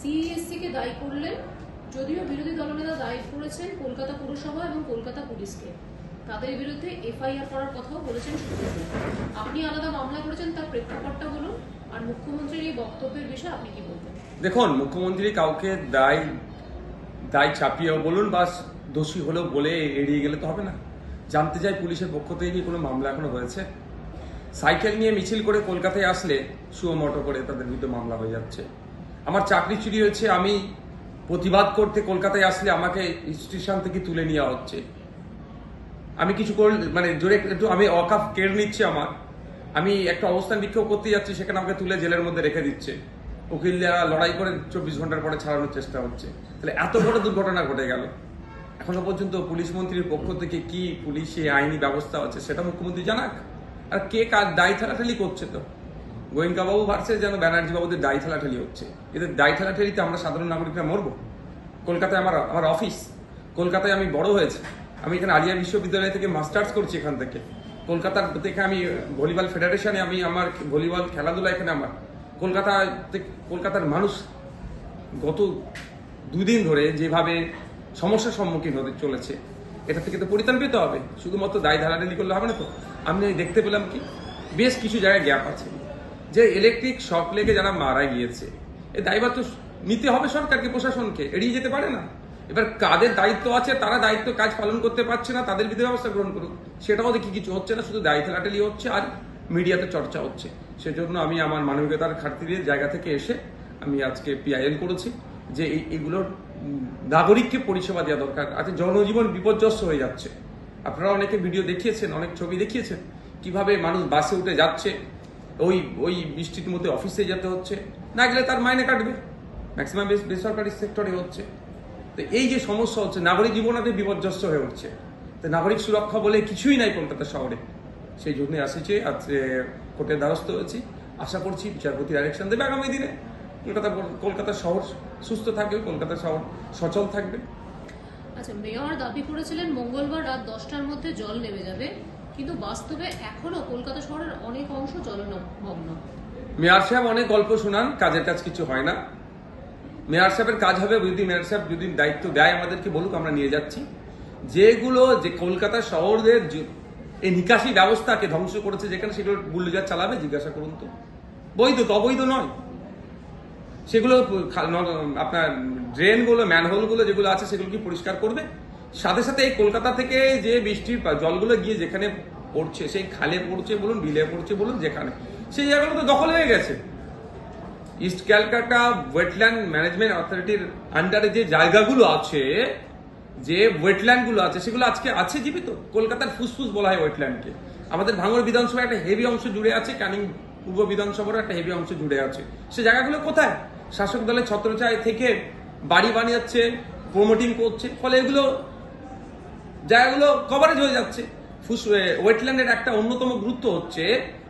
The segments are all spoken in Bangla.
সিইএসসি কে দায়ী করলেন যদিও বিরোধী দলনেতা দায়ী করেছেন কলকাতা পুরসভা এবং কলকাতা পুলিশকে। তাদের বিরুদ্ধে এফআইআর করার কথাও বলেছেন সুব্রত আপনি আলাদা মামলা করেছেন, তার প্রেক্ষাপটটা বলুন। আর মুখ্যমন্ত্রীর এই বক্তব্যের বিষয়ে আপনি কি বলবেন? দেখুন, মুখ্যমন্ত্রী কাউকে দায় দায় চাপিয়েও বলুন বা দোষী হলেও বলে এড়িয়ে গেলে তো হবে না। জানতে চাই পুলিশের পক্ষ থেকে কি কোনো মামলা এখনও হয়েছে? সাইকেল নিয়ে মিছিল করে কলকাতায় আসলে সুমোটো করে তাদের বিরুদ্ধে মামলা হয়ে যাচ্ছে। আমার চাকরি চুরি হয়েছে, আমি প্রতিবাদ করতে কলকাতায় আসলে আমাকে স্টেশন থেকে তুলে নেওয়া হচ্ছে। আমি কিছু কর মানে জোরে একটু, আমি অকাফ কেড়ে নিচ্ছে আমার। আমি একটা অবস্থান বিক্ষোভ করতে যাচ্ছি, সেখানে আমাকে তুলে জেলের মধ্যে রেখে দিচ্ছে। উকিলরা লড়াই করে চব্বিশ ঘণ্টার পরে ছাড়ানোর চেষ্টা হচ্ছে। তাহলে এত বড় দুর্ঘটনা ঘটে গেল। এখনও পর্যন্ত পুলিশ মন্ত্রীর পক্ষ থেকে কি পুলিশে আইনি ব্যবস্থা আছে, সেটা মুখ্যমন্ত্রী জানাক। আর কে কার দায় ঠেলাঠেলি করছে তো? গোয়েঙ্কা বাবু ভার্সে যেন ব্যানার্জি বাবুদের দায় ঠেলাঠেলি হচ্ছে। এদের দায় ঠেলাঠেলিতে আমরা সাধারণ নাগরিকরা মরব। কলকাতায় আমার আমার অফিস কলকাতায় আমি বড় হয়েছে। আমি এখানে আলিয়া বিশ্ববিদ্যালয় থেকে মাস্টার্স করছি এখান থেকে। কলকাতার থেকে আমি, ভলিবল ফেডারেশনে আমি আমার ভলিবল খেলাধুলা এখানে আমার। কলকাতা কলকাতার মানুষ গত দুদিন ধরে যেভাবে সমস্যার সম্মুখীন হতে চলেছে, এটা থেকে তো পরিত্রাণ পেতে হবে। শুধুমাত্র দায় ধারাধারি করলে হবে না তো। আমি দেখতে পেলাম কি, বেশ কিছু জায়গায় গ্যাপ আছে। যে ইলেকট্রিক শক লেগে যারা মারা গিয়েছে, এ দায়ভার তো নিতে হবে সরকারকে, প্রশাসনকে, এড়িয়ে যেতে পারে না। এবার কাদের দায়িত্ব আছে, তারা দায়িত্ব কাজ পালন করতে পারছে না, তাদের বিধি ব্যবস্থা গ্রহণ করুক সেটাও দেখি কিছু হচ্ছে না, শুধু দায়িত্ব লাটালি হচ্ছে, আর মিডিয়াতে চর্চা হচ্ছে। সেজন্য আমি আমার মানবিকতার খাতিরের জায়গা থেকে এসে আমি আজকে পিআইএল করেছি যে এগুলোর নাগরিককে পরিষেবা দেওয়া দরকার। আজকে জনজীবন বিপর্যস্ত হয়ে যাচ্ছে। আপনারা অনেকে ভিডিও দেখিয়েছেন, অনেক ছবি দেখিয়েছেন, কীভাবে মানুষ বাসে উঠে যাচ্ছে ওই ওই বৃষ্টির মধ্যে অফিসে যেতে হচ্ছে। না গেলে তার মাইনে কাটবে। ম্যাক্সিমাম বেসরকারি সেক্টরে হচ্ছে। তো এই যে সমস্যা হচ্ছে, নাগরিক জীবনাতে বিপর্যস্ত হয়ে উঠছে। তো নাগরিক সুরক্ষা বলে কিছুই নাই কলকাতা শহরে। সেই জন্য আসেছি, আজ কোর্টের দ্বারস্থ হয়েছি। আশা করছি বিচারপতি ডাইরেকশন দেবে আগামী দিনে। কলকাতা কলকাতা শহর সুস্থ থাকবে, কলকাতা শহর সচল থাকবে। আচ্ছা মেয়র দাবি করেছিলেন মঙ্গলবার রাত দশটার মধ্যে জল নেমে যাবে। কিন্তু বাস্তবে এখনও কলকাতা শহরের অনেক অংশ জলমগ্ন। মেয়র সাহেব অনেক গল্প শোনান, কাজের কাজ কিছু হয় না। মেয়র সাহেবের কাজ হবে যদি মেয়র সাহেব যদি দায়িত্ব দেয়, আমাদেরকে বলুক, আমরা নিয়ে যাচ্ছি। যেগুলো যে কলকাতা শহরের এই নিকাশি ব্যবস্থাকে ধ্বংস করেছে, যেখানে সেগুলো বুল্ডোজার চালাবে, জিজ্ঞাসা করুন তো। বৈধ তো অবৈধ নয়। সেগুলো আপনার ড্রেনগুলো, ম্যানহোলগুলো যেগুলো আছে, সেগুলো কি পরিষ্কার করবে? সাথে সাথে এই কলকাতা থেকে যে বৃষ্টির জলগুলো গিয়ে যেখানে পড়ছে, সেই খালে পড়ছে বলুন, বিলে পড়ছে বলুন, যেখানে। সেই জায়গাগুলো তো দখল হয়ে গেছে। ইস্ট ক্যালকাটা ওয়েটল্যান্ড ম্যানেজমেন্ট অথরিটির আন্ডারে যে জায়গাগুলো আছে, যে ওয়েটল্যান্ডগুলো আছে, সেগুলো আজকে আছে জীবিত। কলকাতার ফুসফুস বলা হয় ওয়েটল্যান্ডকে আমাদের ভাঙড় বিধানসভা একটা হেভি অংশ জুড়ে আছে ক্যানিং পূর্ব বিধানসভার একটা হেভি অংশ জুড়ে আছে। সে জায়গাগুলো কোথায়? শাসক দলের ছত্রছায় থেকে বাড়ি বানিয়েছে প্রমোটিং করছে, ফলে এগুলো জায়গাগুলো কভারেজ হয়ে যাচ্ছে। ওয়েটল্যান্ডের একটা অন্যতম গুরুত্ব হচ্ছে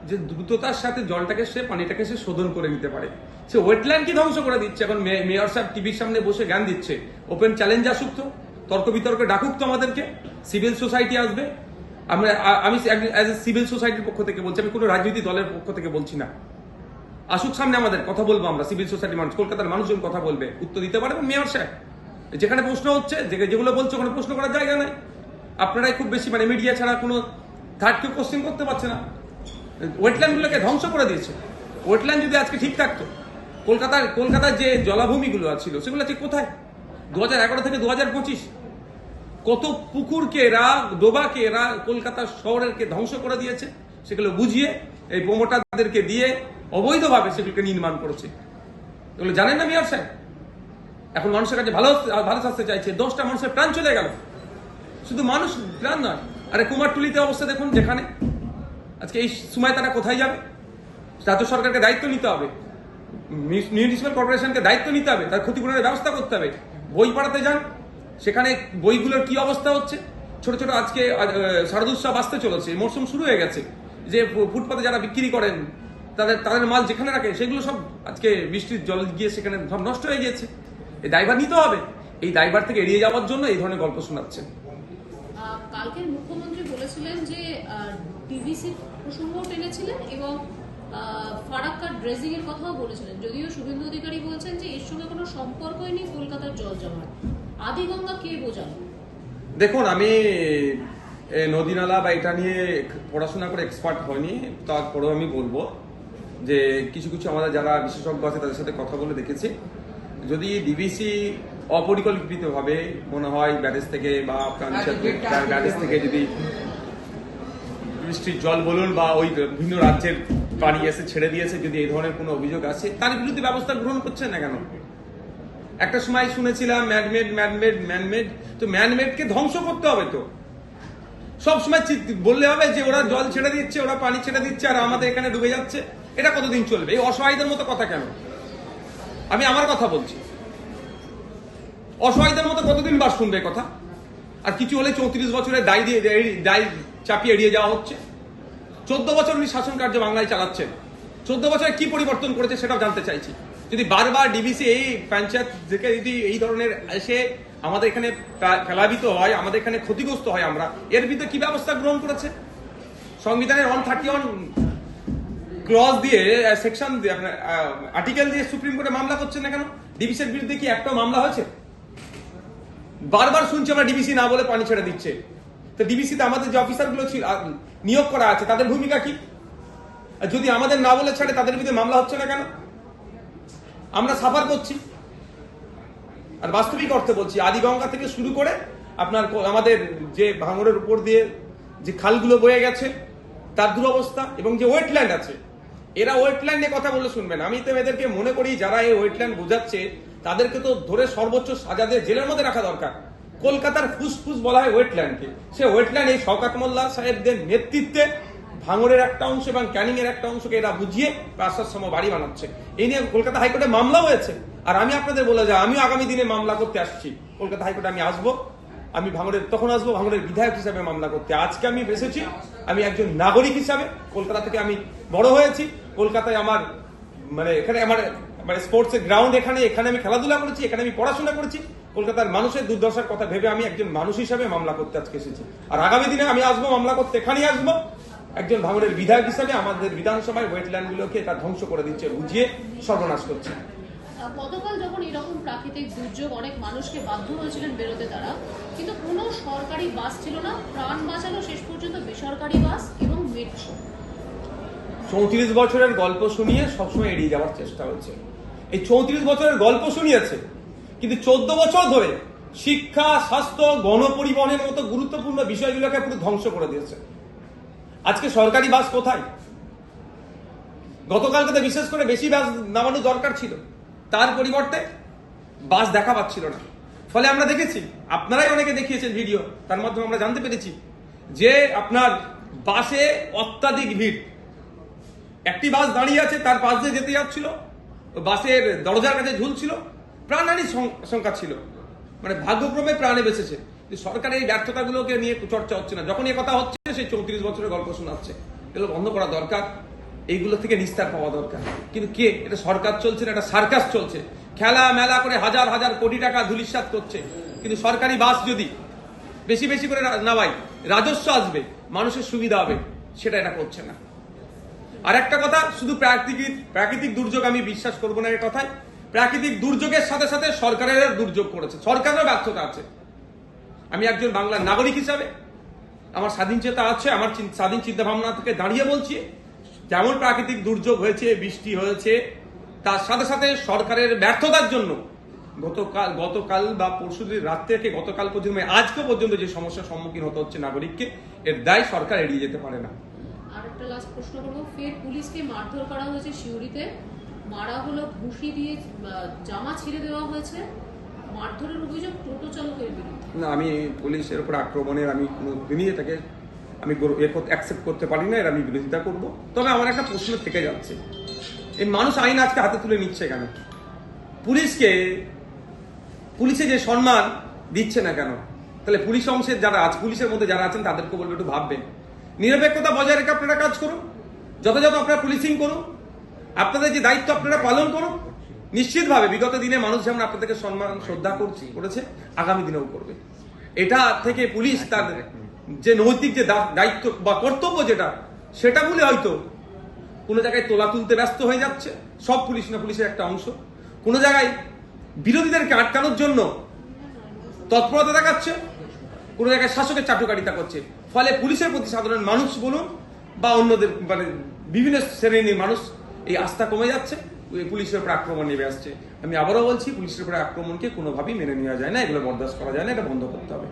যে দ্রুততার সাথে জলটাকে সে, পানিটাকে সে শোধন করে নিতে পারে। সে ওয়েটল্যান্ডকে ধ্বংস করে দিচ্ছে? এখন মেয়র সাহেব টিভির সামনে বসে জ্ঞান দিচ্ছে। ওপেন চ্যালেঞ্জ আসুক তো, তর্ক বিতর্কে ডাকুক তো আমাদেরকে। সিভিল সোসাইটি আসবে। আমরা আমি অ্যাজ এ সিভিল সোসাইটির পক্ষ থেকে বলছি, আমি কোনো রাজনৈতিক দলের পক্ষ থেকে বলছি না। আসুক সামনে আমাদের, কথা বলব আমরা সিভিল সোসাইটি মানুষ, কলকাতার মানুষজন কথা বলবে, উত্তর দিতে পারবে মেয়র সাহেব। যেখানে প্রশ্ন হচ্ছে যেগুলো বলছে, ওখানে প্রশ্ন করার জায়গা নাই। আপনারাই খুব বেশি মানে মিডিয়া ছাড়া কোনো থার্ড কেউ কোশ্চেন করতে পারছে না। ওয়েটল্যান্ডগুলোকে ধ্বংস করে দিয়েছে। ওয়েটল্যান্ড যদি আজকে ঠিক থাকতো, কলকাতার কলকাতার যে জলাভূমিগুলো ছিল, সেগুলো আজকে কোথায়? দু হাজার এগারো থেকে দু হাজার পঁচিশ। কত পুকুরকে এরা, ডোবাকে এরা কলকাতার শহরেরকে ধ্বংস করে দিয়েছে, সেগুলো বুঝিয়ে, এই প্রমোটারদেরকে দিয়ে অবৈধভাবে সেগুলোকে নির্মাণ করেছে। এগুলো জানেন না মিয়ার সাহেব? এখন মানুষের কাছে ভালো ভালো স্বাস্থ্য চাইছে। দশটা মানুষের প্রাণ চলে গেল। শুধু মানুষ, প্রাণ নয়। আরে কুমারটুলিতে অবস্থা দেখুন যেখানে। আজকে এই সময় তারা কোথায় যাবে? রাজ্য সরকারকে দায়িত্ব নিতে হবে। মিউনিসিপ্যাল কর্পোরেশনকে দায়িত্ব নিতে হবে। তার ক্ষতিপূরণের ব্যবস্থা করতে হবে। বই পড়াতে যান। সেখানে বইগুলোর কি অবস্থা হচ্ছে? ছোট ছোট আজকে শারদোৎসব আসতে চলেছে। মরশুম শুরু হয়ে গেছে। যে ফুটপাতে যারা বিক্রি করেন, তাদের তাদের মাল যেখানে রাখে সেগুলো সব আজকে বৃষ্টির জল গিয়ে সেখানে সব নষ্ট হয়ে গিয়েছে। এই দায়ভার নিতে হবে। এই দায়ভার থেকে এড়িয়ে যাওয়ার জন্য এই ধরনের গল্প শোনাচ্ছেন। কালকের মুখ্যমন্ত্রী বলেছিলেন যে টিভিসি প্রসঙ্গ টেনেছিলেন এবং ফারাক্কা ড্রেজিং এর কথাও বলেছিলেন। যদিও শুভেন্দু অধিকারী বলছেন যে এর সঙ্গে কোনো সম্পর্কই নেই কলকাতার জল জমার আদিগঙ্গা কে বোঝানো দেখুন আমি এ, নদী নালা বা এটা নিয়ে পড়াশোনা করে এক্সপার্ট হয়নি তারপরেও আমি বলব যে কিছু কিছু আমাদের যারা বিশেষজ্ঞ আছে তাদের সাথে কথা বলে দেখেছি। যদি ডিবিসি অপরিকল্পিতভাবে মনে হয় ব্যারেজ থেকে বা আপনার ব্যারেজ থেকে যদি বৃষ্টির জল বলুন বা ওই বিভিন্ন রাজ্যের পানি এসে ছেড়ে দিয়েছে যদি এই ধরনের কোনো অভিযোগ আসে তার বিরুদ্ধে ব্যবস্থা গ্রহণ করছেন না কেন? একটা সময় শুনেছিলাম ম্যানমেড ম্যানমেড ম্যানমেড তো ম্যানমেডকে ধ্বংস করতে হবে তো। সব সময় বললে হবে যে ওরা জল ছেড়ে দিচ্ছে ওরা পানি ছেড়ে দিচ্ছে আর আমাদের এখানে ডুবে যাচ্ছে। এটা কতদিন চলবে? এই অসহায়দের মতো কথা কেন? আমি আমার কথা বলছি। অসহায়দের মতো কতদিন বাস শুনবে কথা? আর কিছু হলে চৌত্রিশ বছরের দায় দিয়ে দায় চাপিয়ে এড়িয়ে যাওয়া হচ্ছে। চোদ্দ বছর উনি শাসন কার্য বাংলায় চালাচ্ছেন। চোদ্দ বছরে কি পরিবর্তন করেছে সেটাও জানতে চাইছি। যদি বারবার ডিবিসি এই পঞ্চায়েত থেকে যদি এই ধরনের এসে আমাদের এখানে ফেলাবিত হয়, আমাদের এখানে ক্ষতিগ্রস্ত হয় আমরা, এর বিরুদ্ধে কি ব্যবস্থা গ্রহণ করেছে? সংবিধানের ওয়ান থার্টি ওয়ান ক্লজ দিয়ে সেকশন দিয়ে আর্টিকেল দিয়ে সুপ্রিম কোর্টে মামলা করছেন না কেন? ডিবিসির বিরুদ্ধে কি একটা মামলা হয়েছে? বারবার শুনছি আমরা ডিবিসি না বলে পানি ছেড়ে দিচ্ছে। তো ডিবিসিতে আমাদের যে অফিসারগুলো ছিল নিয়োগ করা আছে, তাদের ভূমিকা কি? যদি আমাদের না বলে ছাড়ে, তাদের বিরুদ্ধে মামলা হচ্ছে না কেন? আমরা সাফার করছি। আর বাস্তবিক অর্থে বলছি, আদিগঙ্গা থেকে শুরু করে আপনার আমাদের যে ভাঙড়ের উপর দিয়ে যে খালগুলো বয়ে গেছে, তার দুরবস্থা এবং যে ওয়েটল্যান্ড আছে, এরা ওয়েটল্যান্ড কথা বলে শুনবেন আমি তো এদেরকে মনে করি, যারা এই ওয়েটল্যান্ড বোঝাচ্ছে তাদেরকে তো ধরে সর্বোচ্চ সাজা দিয়ে জেলের মধ্যে রাখা দরকার। কলকাতার ফুসফুস বলা হয় ওয়েটল্যান্ডকে। সে ওয়েটল্যান্ড এই শওকাত মোল্লা সাহেবদের নেতৃত্বে ভাঙড়ের একটা অংশ এবং ক্যানিং এর একটা অংশকে এরা বুঝিয়ে প্রাসাদ সম বাড়ি বানাচ্ছে। এই নিয়ে কলকাতা হাইকোর্টে মামলা হয়েছে। আর আমি আপনাদের বলে যাই, আমিও আগামী দিনে মামলা করতে আসছি। কলকাতা হাইকোর্টে আমি আসব। আমি ভাঙড়ের তখন আসব ভাঙড়ের বিধায়ক হিসাবে মামলা করতে। আজকে আমি এসেছি, আমি একজন নাগরিক হিসাবে। কলকাতা থেকে আমি বড় হয়েছি। কলকাতায় আমার মানে এখানে আমার মানে স্পোর্টস এর গ্রাউন্ড এখানে এখানে আমি খেলাধুলা করেছি এখানে আমি পড়াশোনা করেছি। কলকাতার মানুষের দুর্দশার কথা ভেবে আমি একজন মানুষ হিসাবে মামলা করতে আজকে এসেছি। আর আগামী দিনে আমি আসব মামলা করতে এখানেই আসব। একজন ভাঙড়ের বিধায়ক হিসাবে আমাদের বিধানসভায় ওয়েটল্যান্ড গুলোকে এটা ধ্বংস করে দিচ্ছে বুঝিয়ে সর্বনাশ করছে। গতকাল যখন এরকম প্রাকৃতিক দুর্যোগ অনেক মানুষকে বাধ্য হয়েছিলেন বেরোতে তারা কিন্তু কোনো সরকারি বাস ছিল না। প্রাণ বাঁচালো শেষ পর্যন্ত বেসরকারি বাস এবং মেট্রো চৌত্রিশ বছরের গল্প শুনিয়ে সবসময় এড়িয়ে যাওয়ার চেষ্টা হচ্ছে। এই চৌত্রিশ বছরের গল্প শুনিয়েছে। কিন্তু চোদ্দ বছর ধরে শিক্ষা, স্বাস্থ্য, গণপরিবহনের মতো গুরুত্বপূর্ণ বিষয়গুলোকে পুরো ধ্বংস করে দিয়েছে। আজকে সরকারি বাস কোথায়? গতকালকে তো বিশেষ করে বেশি বাস নামানো দরকার ছিল। তার পরিবর্তে বাস দেখা পাচ্ছিল না। ফলে আমরা দেখেছি, আপনারাই অনেকে দেখিয়েছেন ভিডিও, তার মাধ্যমে আমরা জানতে পেরেছি যে আপনার বাসে অত্যাধিক ভিড়। একটি বাস দাঁড়িয়ে আছে, তার পাশ দিয়ে যেতে যাচ্ছিল। বাসের দরজার কাছে ঝুলছিল প্রাণহানির সংখ্যা ছিল। মানে ভাগ্যক্রমে প্রাণে বেঁচেছে। সরকারের এই ব্যর্থতাগুলোকে নিয়ে চর্চা হচ্ছে না। যখন এই কথা হচ্ছে, সেই চৌত্রিশ বছরের গল্প শোনাচ্ছে। এগুলো বন্ধ করা দরকার। এইগুলো থেকে নিস্তার পাওয়া দরকার। কিন্তু কে? এটা সরকার চলছে না, এটা সার্কাস চলছে। খেলা মেলা করে হাজার হাজার কোটি টাকা ধুলিস্বাদ করছে। কিন্তু সরকারি বাস যদি বেশি বেশি করে নামাই রাজস্ব আসবে, মানুষের সুবিধা হবে, সেটা এটা করছে না। আর একটা কথা, শুধু প্রাকৃতিক প্রাকৃতিক দুর্যোগ আমি বিশ্বাস করব না এর কথায়। প্রাকৃতিক দুর্যোগের সাথে সাথে সরকারের দুর্যোগ করেছে সরকারেরও ব্যর্থতা আছে। আমি একজন বাংলার নাগরিক হিসাবে আমার স্বাধীন চেতা আছে, আমার স্বাধীন চিন্তা ভাবনা থেকে দাঁড়িয়ে বলছি, যেমন প্রাকৃতিক দুর্যোগ হয়েছে, বৃষ্টি হয়েছে, তার সাথে সাথে সরকারের ব্যর্থতার জন্য গতকাল গতকাল বা পরশু রাত থেকে গতকাল পর্যন্ত মানে আজকে পর্যন্ত যে সমস্যার সম্মুখীন হতে হচ্ছে নাগরিককে, এর দায় সরকার এড়িয়ে যেতে পারে না। আর একটা লাস্ট প্রশ্ন করব। ফের পুলিশকে মারধর করা হয়েছে শিউরিতে মারা হলো ঘুষি দিয়ে জামা ছিঁড়ে দেওয়া হয়েছে। মারধরের অভিযোগ টোটো চালকের বিরুদ্ধে। না, আমি পুলিশের উপর আক্রমণের আমি দিনই এটাকে আমি অ্যাকসেপ্ট করতে পারি না, এর আমি বিরোধিতা করব। তবে আমার একটা প্রশ্ন থেকে যাচ্ছে। এই মানুষ আইন আজকে হাতে তুলে নিচ্ছে কেন? পুলিশকে, পুলিশে যে সম্মান দিচ্ছে না কেন? তাহলে পুলিশ অংশের যারা আছে পুলিশের মধ্যে যারা আছেন, তাদেরকে বলব একটু ভাববেন। নিরপেক্ষতা বজায় রেখে আপনারা কাজ করুন, যথাযথ আপনারা পুলিশিং করুন, আপনাদের যে দায়িত্ব আপনারা পালন করুন। নিশ্চিতভাবে বিগত দিনে মানুষ যেমন আপনাদেরকে সম্মান, শ্রদ্ধা করছি, করেছে, আগামী দিনেও করবে। এটা থেকে পুলিশ তার যে নৈতিক যে দায়িত্ব বা কর্তব্য যেটা, সেটা বলে হয়তো কোনো জায়গায় তোলা তুলতে ব্যস্ত হয়ে যাচ্ছে, সব পুলিশ না পুলিশের একটা অংশ। কোনো জায়গায় বিরোধীদেরকে আটকানোর জন্য তৎপরতা দেখাচ্ছে, কোনো জায়গায় শাসকের চাটুকারিতা করছে। ফলে পুলিশের প্রতি সাধারণ মানুষ বলুন বা অন্যদের মানে বিভিন্ন শ্রেণির মানুষ, এই আস্থা কমে যাচ্ছে পুলিশের উপর আক্রমণ নেমে আসছে। আমি আবারও বলছি, পুলিশের উপরে আক্রমণকে কোনোভাবেই মেনে নেওয়া যায় না, এগুলো বরদাস্ত করা যায় না, এটা বন্ধ করতে হবে।